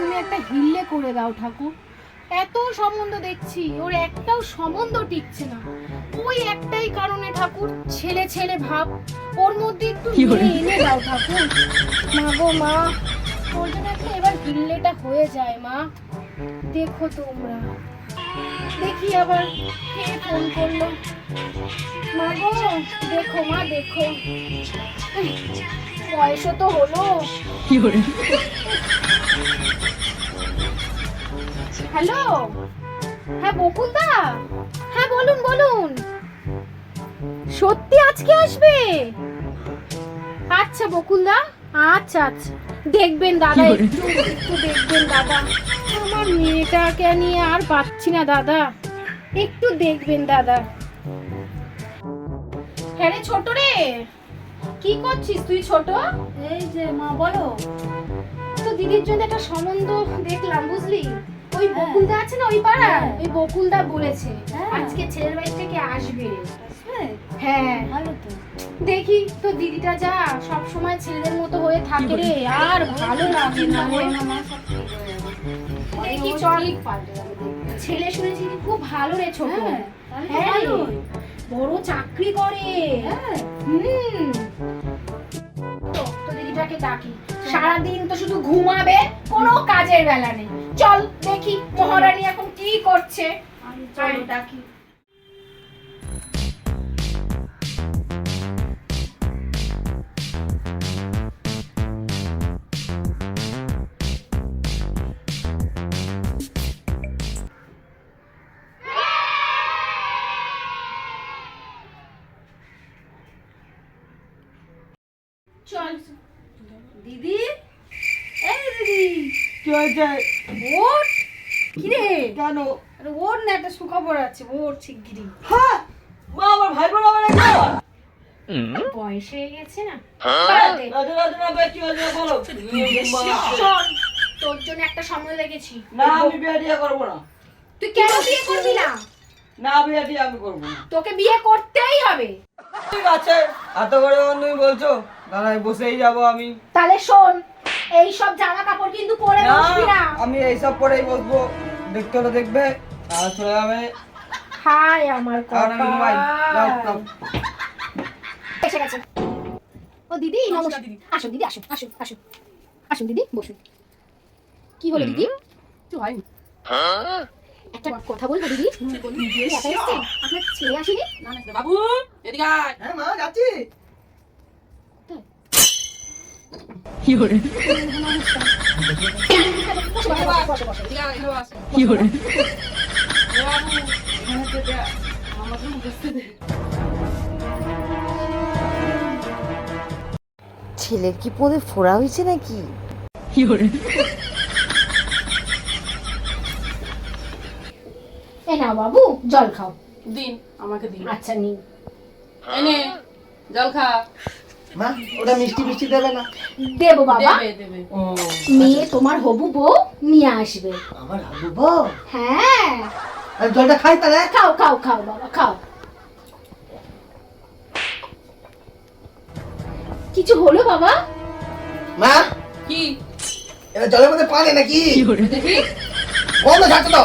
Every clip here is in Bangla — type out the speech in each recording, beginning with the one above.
তুমি একটা হিল্লে করে দাও ঠাকুর। এত সম্বন্ধ দেখছি ওর একটাও সম্বন্ধ টিকছে না। ওই একটাই কারণে ঠাকুর ছেলে ছেলে ভাব ওর মধ্যে একটু এনে দাও ঠাকুর। মা গো মা ওর জন্য একটা এবার হিল্লেটা হয়ে যায় মা। দেখো তোমরা। দেখি আবার কে ফোন করল। মা গো দেখো মা দেখো। বয়সও তো হলো। হ্যালো? হ্যাঁ বকুলদা? হ্যাঁ বলুন বলুন। সত্যি আজকে আসবে? আচ্ছা বকুলদা আচ্ছা আচ্ছা। দেখবেন দাদা একটু একটু দেখবেন দাদা। আমার মেয়েটাকে নিয়ে আর পাচ্ছি না দাদা। একটু দেখবেন দাদা। হ্যাঁ রে ছোট রে। কি করছিস তুই ছোট? এই যে মা বলো। তো দিদির জন্য একটা সম্বন্ধ দেখলাম বুঝলি? ওই হ্যাঁ। বকুলদা আছে না ওই পাড়ার? হ্যাঁ। ওই বকুলদা বলেছে। হ্যাঁ। আজকে ছেলের বাড়ি থেকে আসবে। হ্যাঁ? ভালো তো। দেখি তো দিদিটা যা সব সময় ছেলেদের মতো হয়ে থাকে রে আর ভালো লাগে না দেখি চল। ছেলে শুনেছি খুব ভালো রে ছোট। হ্যাঁ। বড় চাকরি করে। হ্যাঁ। হুম। দিদিটাকে ডাকি। সারাদিন তো শুধু ঘুমাবে কোনো কাজের বেলা নেই। চল দেখি মহারানী এখন কি করছে। চলো ডাকি। চল। দিদি? এই দিদি। কি হয়েছে ওর কি রে কেন? আরে ওর না একটা সুখবর আছে ওর শিগগিরই। হ্যাঁ মা আমার ভাই বোন আমার একটা বয়স হয়ে গেছে না। তোর জন্য একটা সময় লেগেছি। না আমি বিয়ে করব না। তুই কেন বিয়ে করবি না? না বিয়ে টিয়ে আমি করব না। তোকে বিয়ে করতেই হবে। ঠিক আছে এত করে তুমি বলছো? দাঁড়াই বসেই যাব আমি। তাহলে শোন এই সব জামা কাপড় কিন্তু পরে না বসবি না। আমি এইসব পরেই বসবো। দেখতে হলে দেখবে আর চলে যাবে। হাই আমার কপাল যাও। এসে গেছে। ও দিদি নমস্কার দিদি। আসুন দিদি আসুন আসুন আসুন। আসুন দিদি বসুন। কি হলো দিদি? একটা কথা বলব দিদি? আপনার ছেলে আসেনি? বাবু এদিকে হ্যাঁ মা যাচ্ছি। ছেলের কি পদে ফোড়া হয়েছে নাকি? এ বাবু জল খাও। দিন আমাকে দিন। আচ্ছা নিন। এনে জল খা। মা ওটা মিষ্টি মিষ্টি দেবে না? দেবো বাবা। দেবে দেবে। ও মেয়ে তোমার হবু বউ নিয়ে আসবে। আমার হাবু হ্যাঁ। জলটা খাই তাহলে। খাও খাও খাও বাবা খাও। কিছু হলো বাবা? মা? কি? এটা জলের মধ্যে পানি নাকি? দেখি। বন্ধ ছাড়ছো তো।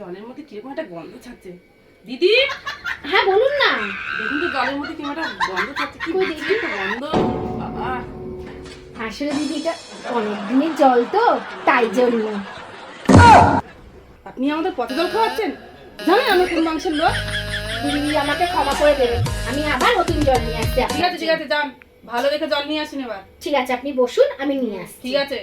জলের মধ্যে কীরকম একটা গন্ধ ছাড়ছে। দিদি হ্যাঁ বলুন না। দেখুন তো জলের মধ্যে একটা গন্ধ ছাড়ছে কি দেখি একটা গন্ধ। বাবা। আসলে দিদি এটা অনেক দিনের জল তো তাই জন্য। আপনি আমাদের কত জল খাওয়াচ্ছেন? জানেন আমি কোন মাংসের লোক? দিদি আমাকে ক্ষমা করে দেবেন। আমি আবার নতুন জল নিয়ে আসতে ঠিক আছে ঠিক আছে যান। ভালো দেখে জল নিয়ে আসেন এবার। ঠিক আছে আপনি বসুন আমি নিয়ে আসছি। ঠিক আছে।